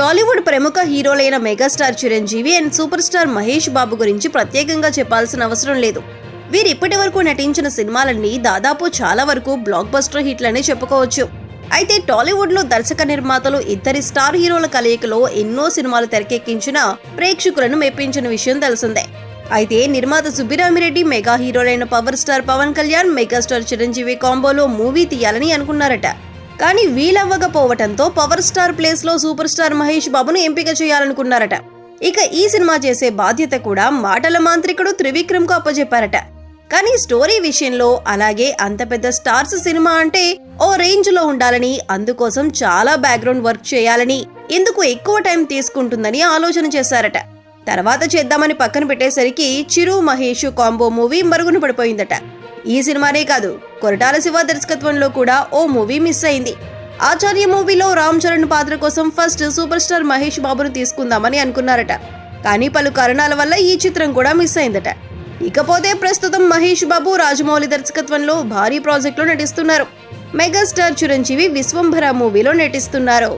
టాలీవుడ్ ప్రముఖ హీరోలైన megastar Chiranjeevi and super star Mahesh Babu గురించి ప్రత్యేకంగా చెప్పాల్సిన అవసరం లేదు. వీరు ఇప్పటి వరకు నటించిన సినిమాలన్నీ దాదాపు చాలా వరకు బ్లాక్ బస్టర్ హిట్లనే చెప్పుకోవచ్చు. అయితే టాలీవుడ్లో దర్శక నిర్మాతలు ఇద్దరి స్టార్ హీరోల కలయికలో ఎన్నో సినిమాలు తెరకెక్కించిన ప్రేక్షకులను మెప్పించిన విషయం తెలిసిందే. అయితే నిర్మాత Subbirami Reddy mega హీరోలైన power star Pawan Kalyan megastar Chiranjeevi కాంబోలో movie తీయాలని అనుకున్నారట. కానీ వీలవ్వకపోవటంతో పవర్ స్టార్ ప్లేస్లో సూపర్ స్టార్ మహేష్ బాబును ఎంపిక చేయాలనుకున్నారట. ఇక ఈ సినిమా చేసే బాధ్యత కూడా మాటల మాంత్రికుడు త్రివిక్రమ్కు అప్పజెప్పారట. అప్పచెప్పారట కానీ స్టోరీ విషయంలో అలాగే అంత పెద్ద స్టార్స్ సినిమా అంటే ఓ రేంజ్లో ఉండాలని అందుకోసం చాలా బ్యాక్గ్రౌండ్ వర్క్ చేయాలని ఇందుకు ఎక్కువ టైం తీసుకుంటుందని ఆలోచన చేశారట. తర్వాత చేద్దామని పక్కన పెట్టేసరికి చిరు మహేష్ కాంబో మూవీ మరుగున పడిపోయిందట. ఈ సినిమానే కాదు కొరటాల శివ దర్శకత్వంలో కూడా ఓ మూవీ మిస్ అయింది. ఆచార్య మూవీలో రామ్ చరణ్ పాత్ర కోసం ఫస్ట్ సూపర్ స్టార్ మహేష్ బాబును తీసుకుందామని అనుకున్నారట. కానీ పలు కారణాల వల్ల ఈ చిత్రం కూడా మిస్ అయిందట. ఇకపోతే ప్రస్తుతం మహేష్ బాబు రాజమౌళి దర్శకత్వంలో భారీ ప్రాజెక్టులో నటిస్తున్నారు. మెగాస్టార్ చిరంజీవి విశ్వంభర మూవీలో నటిస్తున్నారు.